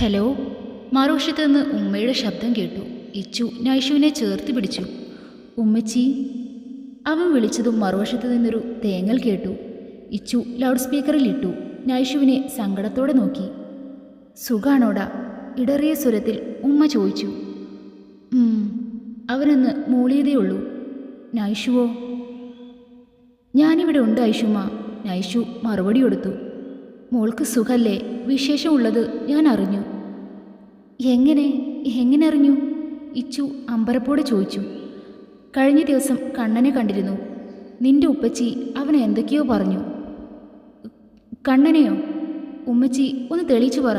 Hello. മറുവശത്ത് നിന്ന് ഉമ്മയുടെ ശബ്ദം കേട്ടു. ഇച്ചു നൈഷുവിനെ ചേർത്ത് പിടിച്ചു. ഉമ്മച്ചി. അവൻ വിളിച്ചതും മറുവശത്ത് നിന്നൊരു തേങ്ങൽ കേട്ടു. ഇച്ചു ലൗഡ് സ്പീക്കറിൽ ഇട്ടു. നൈഷുവിനെ സങ്കടത്തോടെ നോക്കി. സുഖാണോടാ? ഇടറിയ സ്വരത്തിൽ ഉമ്മ ചോദിച്ചു. അവനൊന്ന് മൂളിയതേയുള്ളൂ നൈഷുവോ? ഞാനിവിടെ ഉണ്ട് ഐഷുമ്മ. നൈഷു മറുപടി കൊടുത്തു. മോൾക്ക് സുഖല്ലേ? വിശേഷമുള്ളത് ഞാൻ അറിഞ്ഞു. എങ്ങനെ? എങ്ങനെ അറിഞ്ഞു? ഇച്ചു അമ്പരപ്പോടെ ചോദിച്ചു. കഴിഞ്ഞ ദിവസം കണ്ണനെ കണ്ടിരുന്നു. നിന്റെ ഉപ്പച്ചി അവനെ എന്തൊക്കെയോ പറഞ്ഞു. കണ്ണനെയോ? ഉമ്മച്ചി ഒന്ന് തെളിയിച്ചു പറ.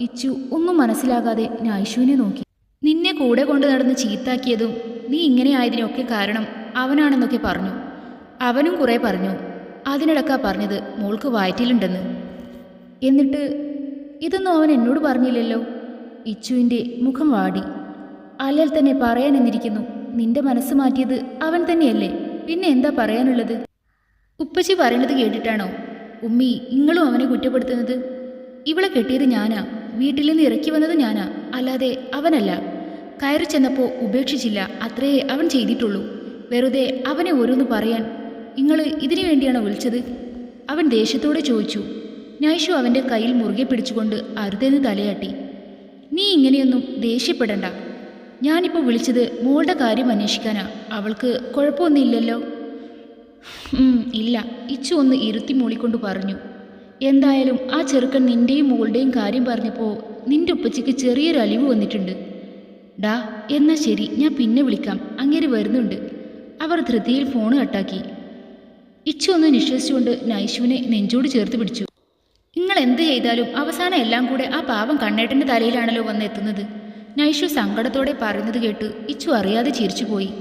ഇച്ചു ഒന്നും മനസ്സിലാകാതെ നൈഷുവിനെ നോക്കി. നിന്നെ കൂടെ കൊണ്ട് നടന്ന് ചീത്താക്കിയതും നീ ഇങ്ങനെ ആയതിനൊക്കെ കാരണം അവനാണെന്നൊക്കെ പറഞ്ഞു. അവനും കുറെ പറഞ്ഞു. അതിനിടക്കാ പറഞ്ഞത് മോൾക്ക് വയറ്റിലുണ്ടെന്ന്. എന്നിട്ട് ഇതൊന്നും അവൻ എന്നോട് പറഞ്ഞില്ലല്ലോ. ഇച്ചുവിന്റെ മുഖം വാടി. അല്ലേൽ തന്നെ പറയാൻ എന്നിരിക്കുന്നു നിന്റെ മനസ്സ് മാറ്റിയത് അവൻ തന്നെയല്ലേ? പിന്നെ എന്താ പറയാനുള്ളത്? ഉപ്പച്ചി പറയണത് കേട്ടിട്ടാണോ? ഉമ്മി ഇങ്ങളും അവനെ കുറ്റപ്പെടുത്തുന്നത്? ഇവളെ കെട്ടിയത് ഞാനാ. വീട്ടിൽ നിന്ന് ഇറക്കി വന്നത് ഞാനാ. അല്ലാതെ അവനല്ല. കയറി ചെന്നപ്പോൾ ഉപേക്ഷിച്ചില്ല. അത്രയേ അവൻ ചെയ്തിട്ടുള്ളൂ. വെറുതെ അവനെ ഓരോന്ന് പറയാൻ നിങ്ങൾ ഇതിനു വേണ്ടിയാണോ വിളിച്ചത്? അവൻ ദേഷ്യത്തോടെ ചോദിച്ചു. നൈഷു അവന്റെ കയ്യിൽ മുറുകെ പിടിച്ചുകൊണ്ട് അരുതെന്ന് തലയാട്ടി. നീ ഇങ്ങനെയൊന്നും ദേഷ്യപ്പെടണ്ട. ഞാനിപ്പോൾ വിളിച്ചത് മോളുടെ കാര്യം അന്വേഷിക്കാനാ. അവൾക്ക് കുഴപ്പമൊന്നുമില്ലല്ലോ. ഇല്ല. ഇച്ചു ഒന്ന് ഇരുത്തി മൂളിക്കൊണ്ട് പറഞ്ഞു. എന്തായാലും ആ ചെറുക്കൻ നിന്റെയും മോളുടെയും കാര്യം പറഞ്ഞപ്പോൾ നിന്റെ ഉപ്പച്ചയ്ക്ക് ചെറിയൊരു അലിവ് വന്നിട്ടുണ്ട്. ഡാ എന്നാ ശരി. ഞാൻ പിന്നെ വിളിക്കാം. അങ്ങേര് വരുന്നുണ്ട്. അവർ ധൃതിയിൽ ഫോൺ കട്ടാക്കി. ഇച്ചു ഒന്ന് നിശ്വസിച്ചുകൊണ്ട് നൈഷുവിനെ നെഞ്ചോട് ചേർത്ത് പിടിച്ചു. എന്ത് ചെയ്താലും അവസാനം എല്ലാം കൂടെ ആ പാവം കണ്ണേട്ടന്റെ തലയിലാണല്ലോ വന്നെത്തുന്നത്. നൈഷു സങ്കടത്തോടെ പറയുന്നത് കേട്ട് ഇച്ചു അറിയാതെ ചിരിച്ചുപോയി.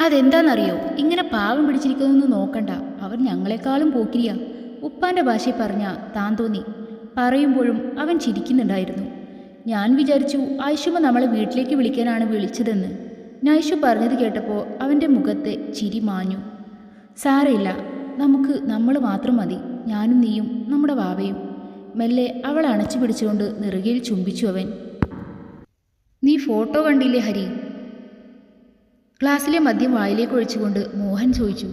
അതെന്താണെന്നറിയോ ഇങ്ങനെ പാവം പിടിച്ചിരിക്കുന്നതൊന്നും നോക്കണ്ട. അവർ ഞങ്ങളെക്കാളും പോക്കിരിയ. ഉപ്പാന്റെ ഭാഷയിൽ പറഞ്ഞ താൻ തോന്നി. പറയുമ്പോഴും അവൻ ചിരിക്കുന്നുണ്ടായിരുന്നു. ഞാൻ വിചാരിച്ചു ഐഷുമ നമ്മളെ വീട്ടിലേക്ക് വിളിക്കാനാണ് വിളിച്ചതെന്ന്. നൈഷു പറഞ്ഞത് കേട്ടപ്പോൾ അവന്റെ മുഖത്തെ ചിരി മാഞ്ഞു. സാരയില്ല നമുക്ക് നമ്മൾ മാത്രം മതി. ഞാനും നീയും നമ്മുടെ വാവയും. മെല്ലെ അവൾ അണച്ചു പിടിച്ചുകൊണ്ട് നെറുകയിൽ ചുംബിച്ചു അവൻ. നീ ഫോട്ടോ കണ്ടില്ലേ ഹരി? ക്ലാസ്സിലെ മദ്യം വായിലേക്ക് ഒഴിച്ചുകൊണ്ട് മോഹൻ ചോദിച്ചു.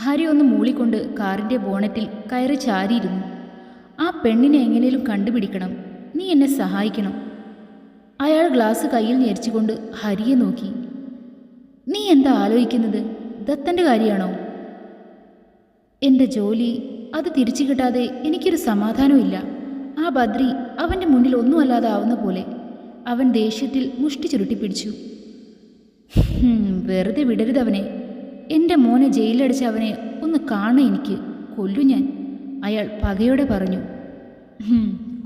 ഹരി ഒന്ന് മൂളിക്കൊണ്ട് കാറിന്റെ ബോണറ്റിൽ കയറി ചാരിയിരുന്നു. ആ പെണ്ണിനെ എങ്ങനെയും കണ്ടുപിടിക്കണം. നീ എന്നെ സഹായിക്കണം. അയാൾ ഗ്ലാസ് കയ്യിൽ ഞെരിച്ചുകൊണ്ട് ഹരിയെ നോക്കി. നീ എന്താ ആലോചിക്കുന്നത്? ദത്തന്റെ കാര്യമാണോ എന്റെ ജോലി അത് തിരിച്ചു കിട്ടാതെ എനിക്കൊരു സമാധാനമില്ല ആ ബദ്രി അവന്റെ മുന്നിൽ ഒന്നുമല്ലാതെ ആവുന്ന പോലെ അവൻ ദേഷ്യത്തിൽ മുഷ്ടി ചുരുട്ടിപ്പിടിച്ചു വിടരുത് വെറുതെ വിടരുതവനെ എന്റെ മോനെ ജയിലടിച്ച അവനെ ഒന്ന് കാണ എനിക്ക്. കൊല്ലു ഞാൻ. അയാൾ പകയോടെ പറഞ്ഞു.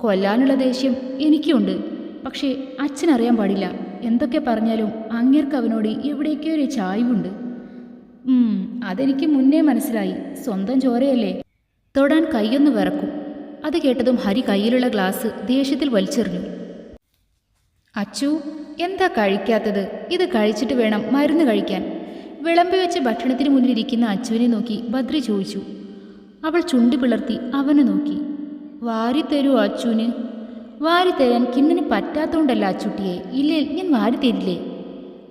കൊല്ലാനുള്ള ദേഷ്യം എനിക്കുണ്ട്. പക്ഷേ അച്ഛനറിയാൻ പാടില്ല. എന്തൊക്കെ പറഞ്ഞാലും അങ്ങേർക്ക് അവനോട് എവിടേക്കോ ഒരു ചായ്വുണ്ട് അതെനിക്ക് മുന്നേ മനസ്സിലായി. സ്വന്തം ചോരയല്ലേ? തൊടാൻ കൈയൊന്ന് വിറക്കും. അത് കേട്ടതും ഹരി കയ്യിലുള്ള ഗ്ലാസ് ദേഷ്യത്തിൽ വലിച്ചെറിഞ്ഞു. അച്ചു എന്താ കഴിക്കാത്തത്? ഇത് കഴിച്ചിട്ട് വേണം മരുന്ന് കഴിക്കാൻ. വിളമ്പി വെച്ച് ഭക്ഷണത്തിന് മുന്നിലിരിക്കുന്ന അച്ചുവിനെ നോക്കി ബദ്രി ചോദിച്ചു. അവൾ ചുണ്ടി പിളർത്തി അവനെ നോക്കി. വാരി തരൂ അച്ചുവിന്. വാരി തരാൻ കിണ്ണിന് പറ്റാത്തതുകൊണ്ടല്ല അച്ചുട്ടിയെ. ഇല്ലേ ഞാൻ വാരി തരില്ലേ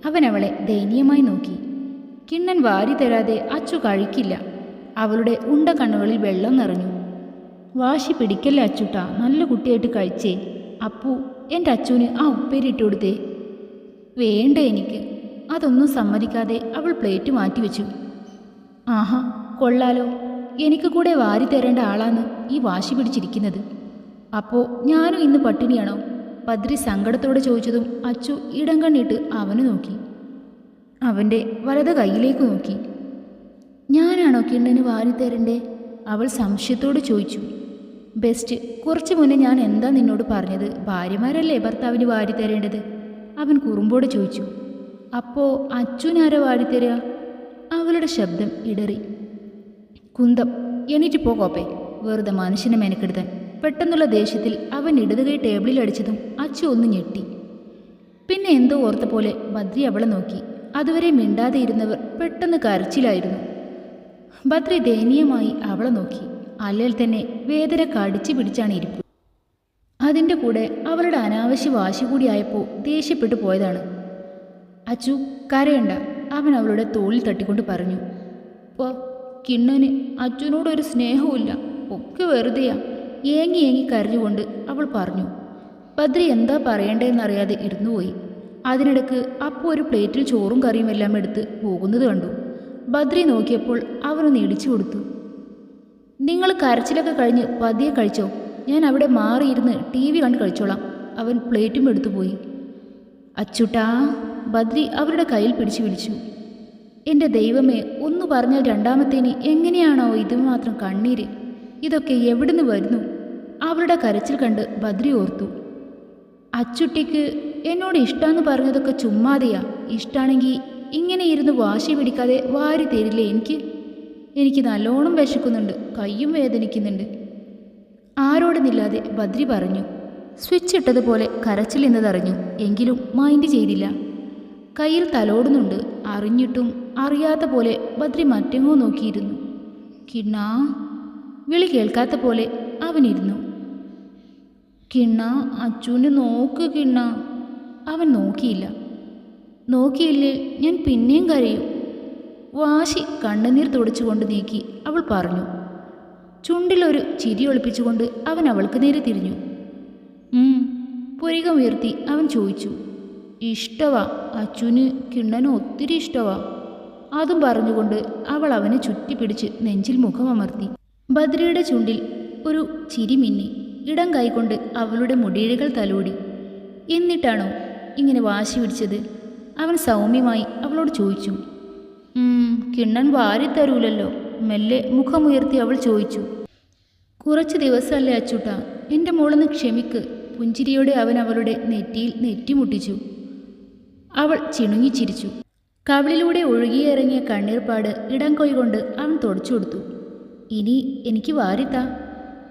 അവൻ അവളെ ദയനീയമായി നോക്കി. കിണ്ണൻ വാരി തരാതെ അച്ചു കഴിക്കില്ല. അവളുടെ ഉണ്ട കണ്ണുകളിൽ വെള്ളം നിറഞ്ഞു. വാശി പിടിക്കല്ലേ അച്ചുട്ട? നല്ല കുട്ടിയായിട്ട് കഴിച്ചേ. അപ്പു എന്റെ അച്ചുവിന് ആ ഉപ്പേരിട്ട് കൊടുത്തേ. വേണ്ട എനിക്ക്. അതൊന്നും സമ്മതിക്കാതെ അവൾ പ്ലേറ്റ് മാറ്റിവെച്ചു ആഹാ കൊള്ളാലോ. എനിക്ക് കൂടെ വാരി തരേണ്ട ആളാണ് ഈ വാശി പിടിച്ചിരിക്കുന്നത്. അപ്പോൾ ഞാനും ഇന്ന് പട്ടിണിയാണോ? പദ്രി സങ്കടത്തോടെ ചോദിച്ചതും അച്ചു ഇടം കണ്ണിട്ട് അവന് നോക്കി. അവന്റെ വലത് കൈയിലേക്ക് നോക്കി. ഞാനാണോ കിണ്ണന് വാരി തരണ്ടേ? അവൾ സംശയത്തോട് ചോദിച്ചു. ബെസ്റ്റ് കുറച്ച് മുന്നേ ഞാൻ എന്താ നിന്നോട് പറഞ്ഞത്? ഭാര്യമാരല്ലേ ഭർത്താവിന് വാരി തരേണ്ടത്? അവൻ കുറുമ്പോട് ചോദിച്ചു. അപ്പോൾ അച്ഛനാരോ വാരി തരിക അവളുടെ ശബ്ദം ഇടറി. കുന്തം എണീറ്റ് പോകോപ്പേ വെറുതെ മനുഷ്യനെ മെനക്കെടുത്താൻ. പെട്ടെന്നുള്ള ദേഷ്യത്തിൽ അവൻ ഇടത് കൈ ടേബിളിൽ അടിച്ചതും അച്ചു ഒന്ന് ഞെട്ടി. പിന്നെ എന്തോ ഓർത്ത പോലെ ബദ്രി അവളെ നോക്കി. അതുവരെ മിണ്ടാതെ ഇരുന്നവർ പെട്ടെന്ന് കരച്ചിലായിരുന്നു. ബദ്രി ദയനീയമായി അവളെ നോക്കി. അല്ലേൽ തന്നെ വേദന കടിച്ചു പിടിച്ചാണ് ഇരിപ്പ്. അതിന്റെ കൂടെ അവളുടെ അനാവശ്യ വാശി കൂടിയായപ്പോൾ ദേഷ്യപ്പെട്ടു പോയതാണ്. അച്ചു കരയണ്ട അവൻ അവളുടെ തോളിൽ തട്ടിക്കൊണ്ട് പറഞ്ഞു. പോ കിണ്ണന് അച്ഛനോടൊരു സ്നേഹവുമില്ല. ഒക്കെ വെറുതെയാ. ഏങ്ങി ഏങ്ങി കരഞ്ഞുകൊണ്ട് അവൾ പറഞ്ഞു. ബദ്രി എന്താ പറയേണ്ടതെന്നറിയാതെ ഇരുന്നുപോയി അതിനിടക്ക് അപ്പോൾ ഒരു പ്ലേറ്റിൽ ചോറും കറിയും എല്ലാം എടുത്ത് പോകുന്നത് കണ്ടു. ബദ്രി നോക്കിയപ്പോൾ അവനൊന്ന് ഇടിച്ചു കൊടുത്തു. നിങ്ങൾ കരച്ചിലൊക്കെ കഴിഞ്ഞ് പതിയെ കഴിച്ചോ? ഞാൻ അവിടെ മാറിയിരുന്ന് ടി വി കണ്ട് കഴിച്ചോളാം. അവൻ പ്ലേറ്റും എടുത്തു പോയി. അച്ചുട്ടാ ബദ്രി അവരുടെ കയ്യിൽ പിടിച്ചു വിളിച്ചു. എന്റെ ദൈവമേ ഒന്ന് പറഞ്ഞാൽ രണ്ടാമത്തേന് എങ്ങനെയാണോ മാത്രം കണ്ണീര്? ഇതൊക്കെ എവിടുന്ന് വരുന്നു? അവരുടെ കരച്ചിൽ കണ്ട് ബദ്രി ഓർത്തു. അച്ചുട്ടിക്ക് എന്നോട് ഇഷ്ടമെന്ന് പറഞ്ഞതൊക്കെ ചുമ്മാതെയാ. ഇഷ്ടാണെങ്കിൽ ഇങ്ങനെ ഇരുന്ന് വാശി പിടിക്കാതെ വാരി തരില്ലേ എനിക്ക്? എനിക്ക് നല്ലോണം വിശക്കുന്നുണ്ട് കയ്യും വേദനിക്കുന്നുണ്ട്. ആരോടുന്നില്ലാതെ ബദ്രി പറഞ്ഞു സ്വിച്ച് ഇട്ടതുപോലെ കരച്ചിൽ എന്നതറിഞ്ഞു എങ്കിലും മൈൻഡ് ചെയ്തില്ല. കയ്യിൽ തലോടുന്നുണ്ട് അറിഞ്ഞിട്ടും അറിയാത്ത പോലെ ബദ്രി മറ്റെങ്ങോ നോക്കിയിരുന്നു. കിണ്ണാ വിളി കേൾക്കാത്ത പോലെ അവനിരുന്നു. കിണ്ണ അച്ചുവിനെ നോക്ക് കിണ്ണ അവൻ നോക്കിയില്ല. നോക്കിയില്ലേ ഞാൻ പിന്നെയും കരയും. വാശി കണ്ണുനീർ തുടച്ചുകൊണ്ട് നീക്കി അവൾ പറഞ്ഞു. ചുണ്ടിലൊരു ചിരി ഒളിപ്പിച്ചുകൊണ്ട് അവൻ അവൾക്ക് നേരെ തിരിഞ്ഞു. പുരികം ഉയർത്തി അവൻ ചോദിച്ചു. ഇഷ്ടവാ അച്ഛന് കിണ്ണന് ഒത്തിരി ഇഷ്ടവാ. അതും പറഞ്ഞുകൊണ്ട് അവൾ അവനെ ചുറ്റിപ്പിടിച്ച് നെഞ്ചിൽ മുഖം അമർത്തി. ബദ്രിയുടെ ചുണ്ടിൽ ഒരു ചിരി മിന്നി. ഇടം കൈകൊണ്ട് അവളുടെ മുടിയിഴകൾ തലോടി. എന്നിട്ടാണോ ഇങ്ങനെ വാശി പിടിച്ചത്? അവൻ സൗമ്യമായി അവളോട് ചോദിച്ചു കിണ്ണൻ വാരി തരൂലല്ലോ? മെല്ലെ മുഖമുയർത്തി അവൾ ചോദിച്ചു കുറച്ച് ദിവസമല്ലേ അച്ചൂട്ട എന്റെ മോളൊന്ന് ക്ഷമിക്ക് പുഞ്ചിരിയോടെ അവൻ അവളുടെ നെറ്റിയിൽ നെറ്റിമുട്ടിച്ചു. അവൾ ചിണുങ്ങിച്ചിരിച്ചു കവിളിലൂടെ ഒഴുകിയിറങ്ങിയ കണ്ണീർപ്പാട് ഇടം കൊയ്കൊണ്ട് അവൻ തുടച്ചു കൊടുത്തു ഇനി എനിക്ക് വാരിത്താ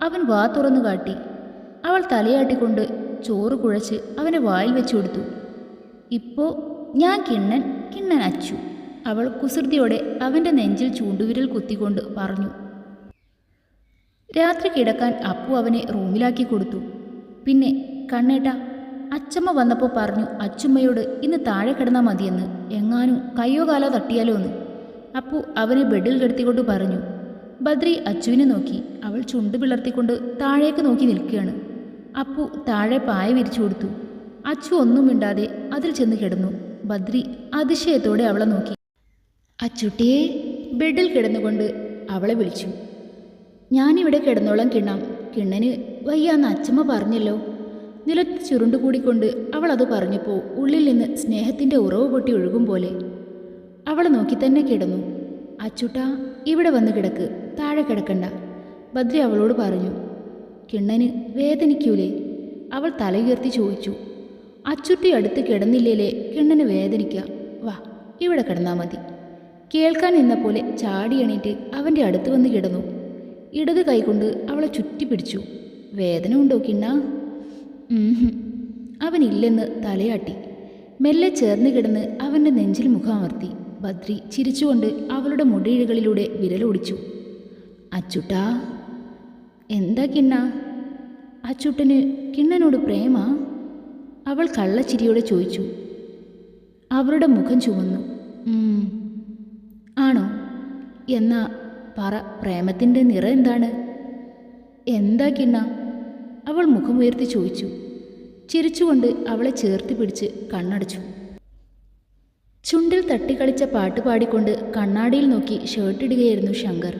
അവൻ വാ തുറന്നു കാട്ടി. അവൾ തലയാട്ടിക്കൊണ്ട് ചോറ് കുഴച്ച് അവനെ വായിൽ വെച്ചു കൊടുത്തു ഇപ്പോ ഞാൻ കിണ്ണൻ കിണ്ണൻ അച്ചു. അവൾ കുസൃതിയോടെ അവന്റെ നെഞ്ചിൽ ചൂണ്ടുവിരൽ കുത്തിക്കൊണ്ട് പറഞ്ഞു. രാത്രി കിടക്കാൻ അപ്പു അവനെ റൂമിലാക്കി കൊടുത്തു. പിന്നെ കണ്ണേട്ട അച്ചമ്മ വന്നപ്പോൾ പറഞ്ഞു അച്ചുമ്മയോട് ഇന്ന് താഴെ കിടന്നാൽ മതിയെന്ന്. എങ്ങാനും കയ്യോ കാലോ തട്ടിയാലോ എന്ന്. അപ്പു അവനെ ബെഡിൽ കിടത്തിക്കൊണ്ട് പറഞ്ഞു. ബദ്രി അച്ചുവിനെ നോക്കി. അവൾ ചുണ്ട് പിളർത്തിക്കൊണ്ട് താഴേക്ക് നോക്കി നിൽക്കുകയാണ്. അപ്പു താഴെ പായ വിരിച്ചു കൊടുത്തു. അച്ചു ഒന്നും മിണ്ടാതെ അതിൽ ചെന്ന് കിടന്നു. ബദ്രി അതിശയത്തോടെ അവളെ നോക്കി. അച്ചുട്ടിയെ ബെഡിൽ കിടന്നുകൊണ്ട് അവളെ വിളിച്ചു. ഞാനിവിടെ കിടന്നോളം കിണ്ണാം. കിണ്ണന് വയ്യാന്ന് അച്ചമ്മ പറഞ്ഞല്ലോ. നിലത്ത് ചുരുണ്ടുകൂടിക്കൊണ്ട് അവൾ അത് പറഞ്ഞപ്പോൾ ഉള്ളിൽ നിന്ന് സ്നേഹത്തിന്റെ ഉറവ് പൊട്ടി ഒഴുകും പോലെ. അവളെ നോക്കി തന്നെ കിടന്നു. അച്ചുട്ട ഇവിടെ വന്ന് കിടക്ക്. താഴെ കിടക്കണ്ട. ബദ്രി അവളോട് പറഞ്ഞു. കിണ്ണന് വേദനിക്കൂലേ? അവൾ തലയുയർത്തി ചോദിച്ചു. അച്ചുട്ടി അടുത്ത് കിടന്നില്ലേലേ കിണ്ണന് വേദനിക്കുക വാ ഇവിടെ കിടന്നാൽ മതി. കേൾക്കാൻ നിന്ന പോലെ ചാടി എണീറ്റ് അവന്റെ അടുത്ത് വന്ന് കിടന്നു. ഇടത് കൈകൊണ്ട് അവളെ ചുറ്റി പിടിച്ചു. വേദന ഉണ്ടോ കിണ്ണ അവനില്ലെന്ന് തലയാട്ടി. മെല്ലെ ചേർന്ന് കിടന്ന് അവന്റെ നെഞ്ചിൽ മുഖമർത്തി ബദ്രി ചിരിച്ചുകൊണ്ട് അവളുടെ മുടിയിഴകളിലൂടെ വിരലോടിച്ചു. അച്ചുട്ടാ എന്താ കിണ്ണ? അച്ചുട്ടന് കിണ്ണനോട് പ്രേമ? അവൾ കള്ളച്ചിരിയോടെ ചോദിച്ചു. അവരുടെ മുഖം ചുവന്നു. ആണോ? എന്നാ പറ പ്രേമത്തിന്റെ നിറം എന്താണ്? എന്താ കിണ്ണ? അവൾ മുഖമുയർത്തി ചോദിച്ചു. ചിരിച്ചുകൊണ്ട് അവളെ ചേർത്ത് പിടിച്ച് കണ്ണടച്ചു. ചുണ്ടിൽ തട്ടിക്കളിച്ച പാട്ട് പാടിക്കൊണ്ട് കണ്ണാടിയിൽ നോക്കി ഷർട്ടിടുകയായിരുന്നു ശങ്കർ.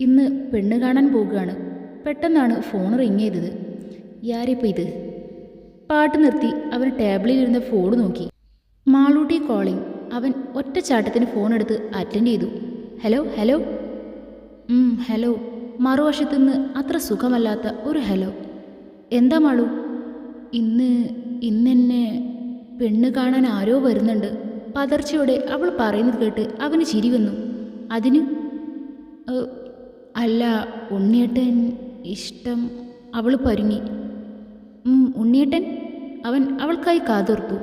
ഇന്ന് പെണ്ണ് കാണാൻ പോകുകയാണ് പെട്ടെന്നാണ് ഫോൺ റിങ് ചെയ്തത്. യാരിപ്പോൾ ഇത്? പാട്ട് നിർത്തി അവൻ ടേബിളിലിരുന്ന ഫോൺ നോക്കി. മാളൂട്ടി കോളിംഗ് അവൻ ഒറ്റ ചാട്ടത്തിന് ഫോൺ എടുത്ത് അറ്റൻഡ് ചെയ്തു. ഹലോ ഹലോ ഹലോ മറുവശത്തുനിന്ന് അത്ര സുഖമല്ലാത്ത ഒരു ഹലോ എന്താ മാളു? ഇന്ന് ഇന്നെന്നെ പെണ്ണ് കാണാൻ ആരോ വരുന്നുണ്ട്. പതർച്ചയോടെ അവൾ പറയുന്നത് കേട്ട് അവന് ചിരി വന്നു. അതിന് അല്ല ഉണ്ണിയേട്ടൻ ഇഷ്ടം. അവൾ പരുങ്ങി. "ഉം, ഉണ്ണിയേട്ടൻ? അവൻ അവൾക്കായി കാതോർത്തു.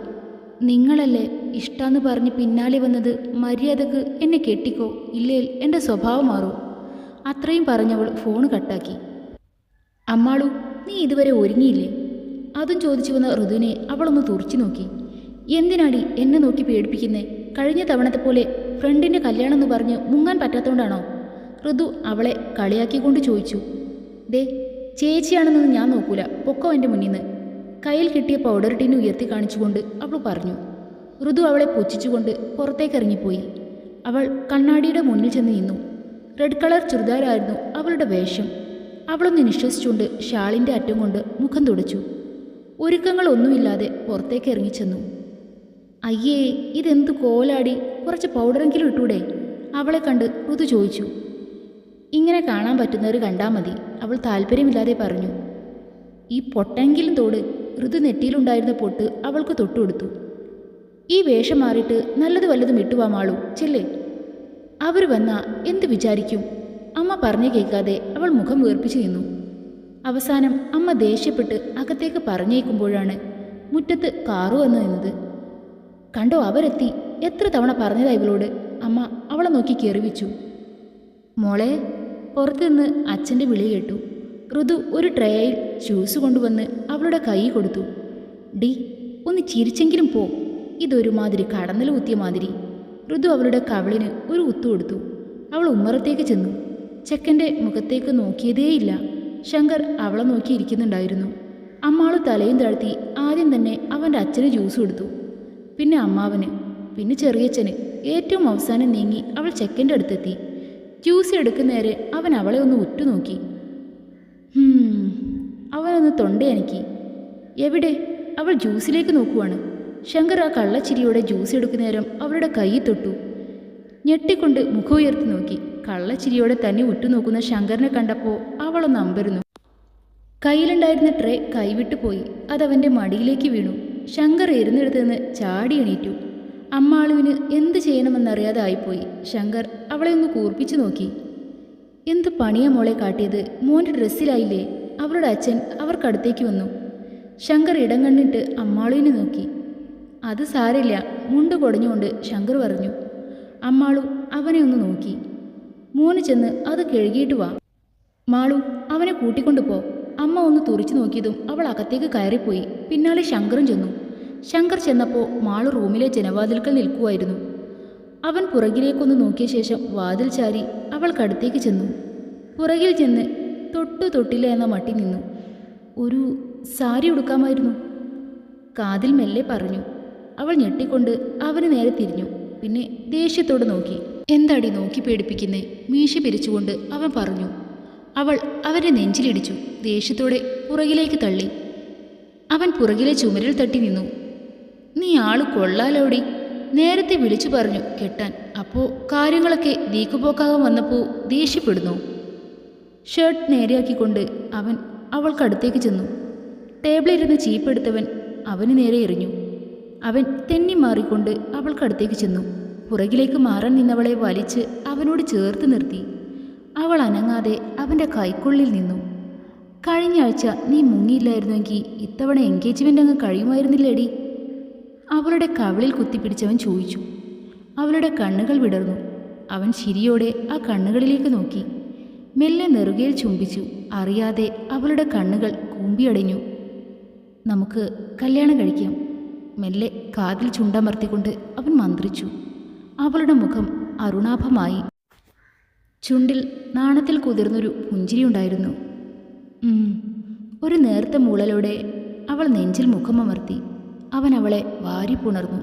നിങ്ങളല്ലേ ഇഷ്ടാന്ന് പറഞ്ഞ് പിന്നാലെ വന്നത് മര്യാദയ്ക്ക് എന്നെ കെട്ടിക്കോ? ഇല്ലേൽ എന്റെ സ്വഭാവം മാറൂ. അത്രയും പറഞ്ഞവൾ ഫോൺ കട്ടാക്കി. അമ്മാളു നീ ഇതുവരെ ഒരുങ്ങിയില്ലേ? അതും ചോദിച്ചു വന്ന ഋതുവിനെ അവളൊന്ന് തുറച്ചു നോക്കി. എന്തിനാടി എന്നെ നോക്കി പേടിപ്പിക്കുന്നേ? കഴിഞ്ഞ തവണത്തെ പോലെ ഫ്രണ്ടിന്റെ കല്യാണം എന്ന് പറഞ്ഞ് മുങ്ങാൻ പറ്റാത്തതുകൊണ്ടാണോ ഋതു അവളെ കളിയാക്കിക്കൊണ്ട് ചോദിച്ചു. ദേ ചേച്ചിയാണെന്നൊന്നും ഞാൻ നോക്കൂല. പൊക്കോ എന്റെ മുന്നിൽ നിന്ന് കയ്യിൽ കിട്ടിയ പൗഡർ ടീൻ ഉയർത്തി കാണിച്ചുകൊണ്ട് അവൾ പറഞ്ഞു ഋതു അവളെ പുച്ഛിച്ചുകൊണ്ട് പുറത്തേക്ക് ഇറങ്ങിപ്പോയി അവൾ കണ്ണാടിയുടെ മുന്നിൽ ചെന്ന് നിന്നു. റെഡ് കളർ ചുരിദാരായിരുന്നു അവളുടെ വേഷം. അവളൊന്ന് നിശ്വസിച്ചുകൊണ്ട് ഷാളിന്റെ അറ്റം കൊണ്ട് മുഖം തുടച്ചു. ഒരുക്കങ്ങളൊന്നുമില്ലാതെ പുറത്തേക്ക് ഇറങ്ങിച്ചെന്നു അയ്യേ ഇതെന്ത് കോലാടി? കുറച്ച് പൗഡറെങ്കിലും ഇട്ടൂടെ? അവളെ കണ്ട് ഋതു ചോദിച്ചു. ഇങ്ങനെ കാണാൻ പറ്റുന്നവർ കണ്ടാൽ മതി അവൾ താല്പര്യമില്ലാതെ പറഞ്ഞു. ഈ പൊട്ടെങ്കിലും തോട് ഋതു നെറ്റിയിലുണ്ടായിരുന്ന പൊട്ട് അവൾക്ക് തൊട്ടുകൊടുത്തു. ഈ വേഷം മാറിയിട്ട് നല്ലത് വല്ലതും ഇട്ടുവാ മാളു ചെല്ലേ? അവർ വന്നാ എന്ത് വിചാരിക്കും? അമ്മ പറഞ്ഞു കേൾക്കാതെ അവൾ മുഖം വീർപ്പിച്ചു നിന്നു. അവസാനം അമ്മ ദേഷ്യപ്പെട്ട് അകത്തേക്ക് പറഞ്ഞേക്കുമ്പോഴാണ് മുറ്റത്ത് കാറു വന്നു നിന്നത്. കണ്ടോ അവരെത്തി? എത്ര തവണ പറഞ്ഞതാ ഇവളോട്? അമ്മ അവളെ നോക്കി കെറിവിച്ചു മോളെ പുറത്തുനിന്ന് അച്ഛന്റെ വിളി കേട്ടു. ഋതു ഒരു ട്രേയിൽ ജ്യൂസ് കൊണ്ടുവന്ന് അവളുടെ കൈ കൊടുത്തു. ഡി ഒന്ന് ചിരിച്ചെങ്കിലും പോ. ഇതൊരുമാതിരി കടന്നൽ കുത്തിയ മാതിരി. ഋതു അവളുടെ കവളിന് ഒരു കുത്തു കൊടുത്തു. അവൾ ഉമ്മറത്തേക്ക് ചെന്നു. ചെക്കന്റെ മുഖത്തേക്ക് നോക്കിയതേയില്ല. ശങ്കർ അവളെ നോക്കിയിരിക്കുന്നുണ്ടായിരുന്നു അമ്മാൾ തലയും താഴ്ത്തി ആദ്യം തന്നെ അവന്റെ അച്ഛന് ജ്യൂസ് കൊടുത്തു. പിന്നെ അമ്മാവന് പിന്നെ ചെറിയച്ഛന് ഏറ്റവും അവസാനം നീങ്ങി അവൾ ചെക്കന്റെ അടുത്തെത്തി. ജ്യൂസ് എടുക്കുന്നേരെ അവൻ അവളെ ഒന്ന് ഉറ്റുനോക്കി. അവനൊന്ന് തൊണ്ടയനക്കി എവിടെ? അവൾ ജ്യൂസിലേക്ക് നോക്കുവാണ്. ശങ്കർ ആ കള്ളച്ചിരിയോടെ ജ്യൂസ് എടുക്കുന്ന നേരം അവളുടെ കൈ തൊട്ടു. ഞെട്ടിക്കൊണ്ട് മുഖം ഉയർത്തി നോക്കി. കള്ളച്ചിരിയോടെ തന്നെ ഉറ്റുനോക്കുന്ന ശങ്കറിനെ കണ്ടപ്പോൾ അവളൊന്ന് അമ്പരുന്നു. കയ്യിലുണ്ടായിരുന്ന ട്രേ കൈവിട്ടു പോയി. അതവന്റെ മടിയിലേക്ക് വീണു. ശങ്കർ എരുന്നെടുത്തുനിന്ന് നിന്ന് ചാടി എണീറ്റു. അമ്മാളുവിന് എന്ത് ചെയ്യണമെന്നറിയാതെ ആയിപ്പോയി. ശങ്കർ അവളെ ഒന്ന് കൂർപ്പിച്ചു നോക്കി. എന്ത് പണിയ മോളെ കാട്ടിയത്? മോന്റെ ഡ്രസ്സിലായില്ലേ? അവളുടെ അച്ഛൻ അവർക്കടുത്തേക്ക് വന്നു. ശങ്കർ ഇടം കണ്ടിട്ട് അമ്മാളുവിനെ നോക്കി. അത് സാരില്ല മുണ്ട് കൊടഞ്ഞുകൊണ്ട് ശങ്കർ പറഞ്ഞു. അമ്മാളു അവനെ ഒന്ന് നോക്കി. മോന് ചെന്ന് അത് കഴുകിയിട്ട് വാ. മാളു അവനെ കൂട്ടിക്കൊണ്ടു പോ. അമ്മ ഒന്ന് തുറിച്ചു നോക്കിയതും അവൾ അകത്തേക്ക് കയറിപ്പോയി. പിന്നാലെ ശങ്കറും ചെന്നു. ശങ്കർ ചെന്നപ്പോൾ മാളു റൂമിലെ ജനവാതിൽക്കൽ നിൽക്കുമായിരുന്നു അവൻ പുറകിലേക്കൊന്ന് നോക്കിയ ശേഷം വാതിൽ ചാരി അവൾക്കടുത്തേക്ക് ചെന്നു. പുറകിൽ ചെന്ന് തൊട്ടു തൊട്ടില്ല എന്ന മട്ടി നിന്നു. ഒരു സാരി ഉടുക്കാമായിരുന്നു. കാതിൽ മെല്ലെ പറഞ്ഞു. അവൾ ഞെട്ടിക്കൊണ്ട് അവന് നേരെ തിരിഞ്ഞു. പിന്നെ ദേഷ്യത്തോട് നോക്കി. എന്താടി നോക്കി പേടിപ്പിക്കുന്നേ? മീശ പിരിച്ചുകൊണ്ട് അവൻ പറഞ്ഞു. അവൾ അവന്റെ നെഞ്ചിലിടിച്ചു. ദേഷ്യത്തോടെ പുറകിലേക്ക് തള്ളി. അവൻ പുറകിലെ ചുമരിൽ തട്ടി നിന്നു. നീ ആൾ കൊള്ളാലോടി. നേരത്തെ വിളിച്ചു പറഞ്ഞു കെട്ടാൻ. അപ്പോൾ കാര്യങ്ങളൊക്കെ നീക്കുപോക്കാകാൻ വന്നപ്പോൾ ദേഷ്യപ്പെടുന്നു. ഷർട്ട് നേരെയാക്കിക്കൊണ്ട് അവൻ അവൾക്കടുത്തേക്ക് ചെന്നു. ടേബിളിരുന്ന് ചീപ്പെടുത്തവൻ അവന് നേരെ എറിഞ്ഞു. അവൻ തെന്നി മാറിക്കൊണ്ട് അവൾക്കടുത്തേക്ക് ചെന്നു. പുറകിലേക്ക് മാറാൻ നിന്നവളെ വലിച്ച് അവനോട് ചേർത്ത് നിർത്തി. അവൾ അനങ്ങാതെ അവന്റെ കൈക്കുള്ളിൽ നിന്നു. കഴിഞ്ഞ ആഴ്ച നീ മുങ്ങിയില്ലായിരുന്നുവെങ്കിൽ ഇത്തവണ എൻഗേജ്മെന്റ് അങ്ങ് കഴിയുമായിരുന്നില്ലേടി? അവളുടെ കവിളിൽ കുത്തിപ്പിടിച്ചവൻ ചോദിച്ചു. അവളുടെ കണ്ണുകൾ വിടർന്നു. അവൻ ശിരിയോടെ ആ കണ്ണുകളിലേക്ക് നോക്കി. മെല്ലെ നെറുകയിൽ ചുംബിച്ചു. അറിയാതെ അവളുടെ കണ്ണുകൾ കൂമ്പിയടഞ്ഞു. നമുക്ക് കല്യാണം കഴിക്കാം. മെല്ലെ കാതിൽ ചുണ്ടമർത്തിക്കൊണ്ട് അവൻ മന്ത്രിച്ചു. അവളുടെ മുഖം അരുണാഭമായി. ചുണ്ടിൽ നാണത്തിൽ കുതിർന്നൊരു പുഞ്ചിരിയുണ്ടായിരുന്നു. ഒരു നേർത്ത മൂളലോടെ അവൾ നെഞ്ചിൽ മുഖമമർത്തി. അവൻ അവളെ വാരി പുണർന്നു